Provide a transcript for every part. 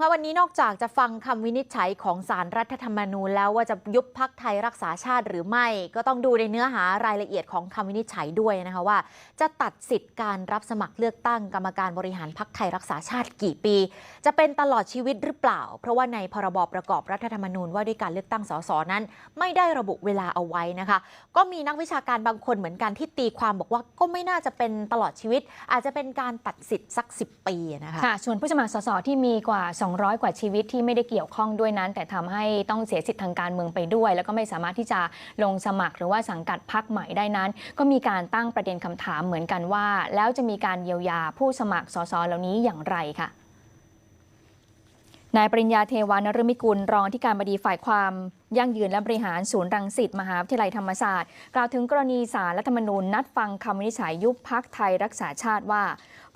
คะวันนี้นอกจากจะฟังคำวินิจฉัยของสารรัฐธรรมนูญแล้วว่าจะยุบพักไทยรักษาชาติหรือไม่ ก็ต้องดูในเนื้อหารายละเอียดของคำวินิจฉัยด้วยนะคะว่า จะตัดสิทธิ์การรับสมัครเลือกตั้งกรรมการบริหารพักไทยรักษาชาติกี่ปี จะเป็นตลอดชีวิตหรือเปล่า เพราะว่าในพรบประกอบรัฐธรรมนูญว่าด้วยการเลือกตั้งสสนั้น ไม่ได้ระบุเวลาเอาไว้นะคะ ก็มีนักวิชาการบางคนเหมือนกันที่ตีความบอกว่าก็ไม่น่าจะเป็นตลอดชีวิต อาจจะเป็นการตัดสิทธิ์สัก 10 ปีนะคะค่ะส่วนผู้สมัครสสที่มีกว่า200 กว่าชีวิตที่ไม่ได้เกี่ยวข้องด้วยนั้น แต่ทำให้ต้องเสียสิทธิ์ทางการเมืองไปด้วย แล้วก็ไม่สามารถที่จะลงสมัครหรือว่าสังกัดพรรคใหม่ได้นั้น ก็มีการตั้งประเด็นคำถามเหมือนกันว่า แล้วจะมีการเยียวยาผู้สมัครสสเหล่านี้อย่างไรค่ะ นายปริญญาเทวานรมิกุล รองที่การบดีฝ่ายความยั่งยืนและบริหารศูนย์รังสิตมหาวิทยาลัยธรรมศาสตร์ กล่าวถึงกรณีสารรัฐธรรมนูญนัดฟังคำวินิจฉัยยุบพักไทยรักษาชาติว่า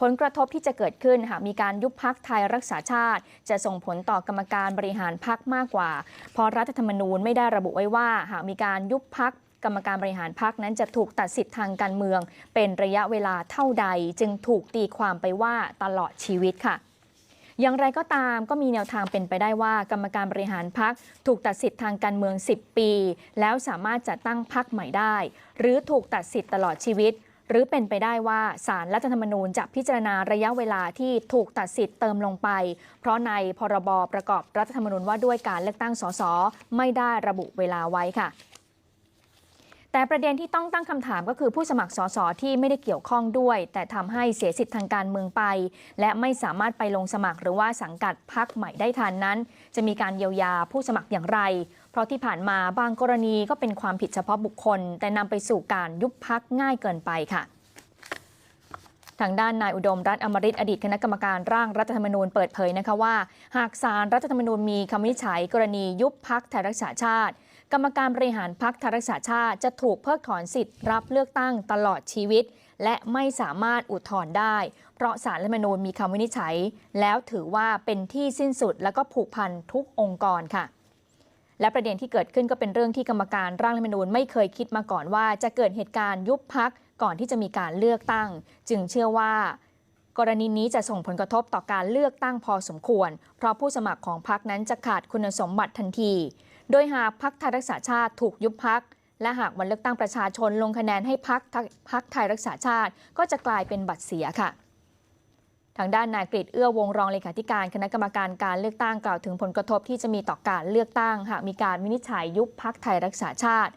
ผลกระทบที่จะเกิดขึ้นหากมีการยุบพักไทยรักษาชาติ จะส่งผลต่อกรรมการบริหารพักมากกว่า เพราะรัฐธรรมนูญไม่ได้ระบุไว้ว่า หากมีการยุบพักกรรมการบริหารพักนั้นจะถูกตัดสิทธิ์ทางการเมือง เป็นระยะเวลาเท่าใดจึงถูกตีความไปว่าตลอดชีวิตค่ะ อย่างไรก็ตามก็มีแนวทางเป็นไปได้ว่า กรรมการบริหารพักถูกตัดสิทธิ์ทางการเมือง 10 ปี แล้วสามารถจัดตั้งพักใหม่ได้ หรือถูกตัดสิทธิ์ตลอดชีวิต หรือเป็นไปได้ว่าสารรัฐธรรมนูญจะพิจารณาระยะเวลาที่ถูกตัดสิทธิ์เติมลงไป เพราะในพรบประกอบรัฐธรรมนูญว่าด้วยการเลือกตั้งสสไม่ได้ระบุเวลาไว้ค่ะ แต่ประเด็นที่ต้องตั้งคำถามก็คือผู้สมัครสสที่ไม่ได้เกี่ยวข้องด้วย แต่ทำให้เสียสิทธิ์ทางการเมืองไป และไม่สามารถไปลงสมัครหรือว่าสังกัดพักใหม่ได้ทันนั้น จะมีการเยียวยาผู้สมัครอย่างไร เพราะที่ผ่านมาบางกรณีก็เป็นความผิดเฉพาะบุคคล แต่นำไปสู่การยุบพักง่ายเกินไปค่ะทางด้านนายอุดมรัฐอมริตอดีตคณะกรรมการร่างรัฐธรรมนูญเปิดเผยนะคะว่า หากสารรัฐธรรมนูญมีคำวินิจฉัยกรณียุบพักไทยรักษาชาติ กรรมการบริหารพักไทรักษาชาติจะถูกเพิกถอนสิทธิ์รับเลือกตั้งตลอดชีวิต และไม่สามารถอุทธรณ์ได้ เพราะสารรัฐมนูญมีคำวินิจฉัย แล้วถือว่าเป็นที่สิ้นสุดและก็ผูกพันทุกองค์กรค่ะและประเด็นที่เกิดขึ้นก็เป็นเรื่องที่กรรมการร่างรัฐมนูญไม่เคยคิดมาก่อนว่า จะเกิดเหตุการณ์ยุบพักก่อนที่จะมีการเลือกตั้ง จึงเชื่อว่า กรณีนี้จะส่งผลกระทบต่อการเลือกตั้งพอสมควร เพราะผู้สมัครของพรรคนั้นจะขาดคุณสมบัติทันที โดยหากพรรคไทยรักษาชาติถูกยุบพัก และหากวันเลือกตั้งประชาชนลงคะแนนให้พรรคพรรคไทยรักษาชาติ ก็จะกลายเป็นบัตรเสียค่ะ ทางด้านนายกฤษเอื้อวงรองเลขาธิการคณะกรรมการการเลือกตั้งกล่าวถึงผลกระทบที่จะมีต่อการเลือกตั้ง หากมีการวินิจฉัยยุบพักไทยรักษาชาติ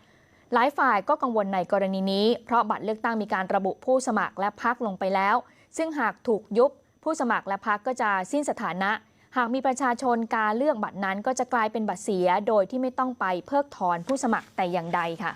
หลายฝ่ายก็กังวลในกรณีนี้ เพราะบัตรเลือกตั้งมีการระบุผู้สมัครและพักลงไปแล้ว ซึ่งหากถูกยุบ ผู้สมัครและพักก็จะสิ้นสถานะ หากมีประชาชนการเลือกบัตรนั้นก็จะกลายเป็นบัตรเสีย โดยที่ไม่ต้องไปเพิกถอนผู้สมัครแต่อย่างใดค่ะ